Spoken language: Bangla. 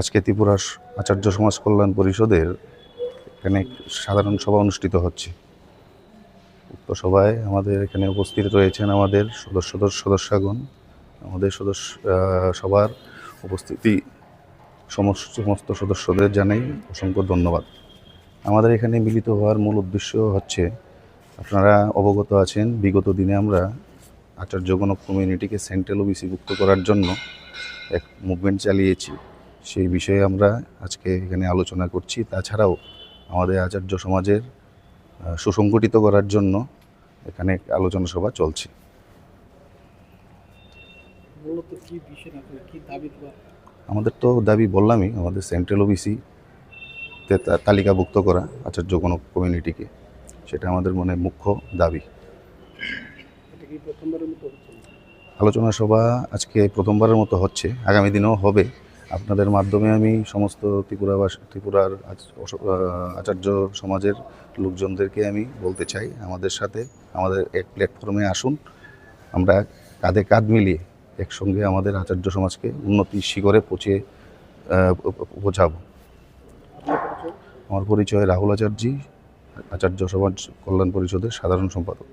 আজকে ত্রিপুরা আচার্য সমাজ কল্যাণ পরিষদের এখানে সাধারণ সভা অনুষ্ঠিত হচ্ছে। উক্ত সভায় আমাদের এখানে উপস্থিত রয়েছেন আমাদের সদস্য সদস্যগণ। আমাদের সদস্য সবার উপস্থিতি সমস্ত সমস্ত সদস্যদের জানাই অসংখ্য ধন্যবাদ। আমাদের এখানে মিলিত হওয়ার মূল উদ্দেশ্য হচ্ছে, আপনারা অবগত আছেন, বিগত দিনে আমরা আচার্য গণক কমিউনিটিকে সেন্ট্রাল ওবিসিভুক্ত করার জন্য এক মুভমেন্ট চালিয়েছি। সেই বিষয়ে আমরা আজকে এখানে আলোচনা করছি। তাছাড়াও আমাদের আচার্য সমাজের সুসংগঠিত করার জন্য এখানে আলোচনা সভা চলছে। আমাদের তো দাবি বললামই আমাদের সেন্ট্রাল ওবিসি তালিকাভুক্ত করা আচার্য গণক কমিউনিটিকে সেটা আমাদের মনে মুখ্য দাবি। আলোচনা সভা আজকে প্রথমবারের মতো হচ্ছে আগামী দিনেও হবে। আপনাদের মাধ্যমে আমি সমস্ত ত্রিপুরাবাস, ত্রিপুরার আচার্য সমাজের লোকজনদেরকে আমি বলতে চাই, আমাদের সাথে, আমাদের এক প্ল্যাটফর্মে আসুন। আমরা কাঁধে কাঁধ মিলিয়ে একসঙ্গে আমাদের আচার্য সমাজকে উন্নতির শিখরে পৌঁছে পৌঁছাবো। আমার পরিচয় রাহুল আচার্যি, আচার্য সমাজ কল্যাণ পরিষদের সাধারণ সম্পাদক।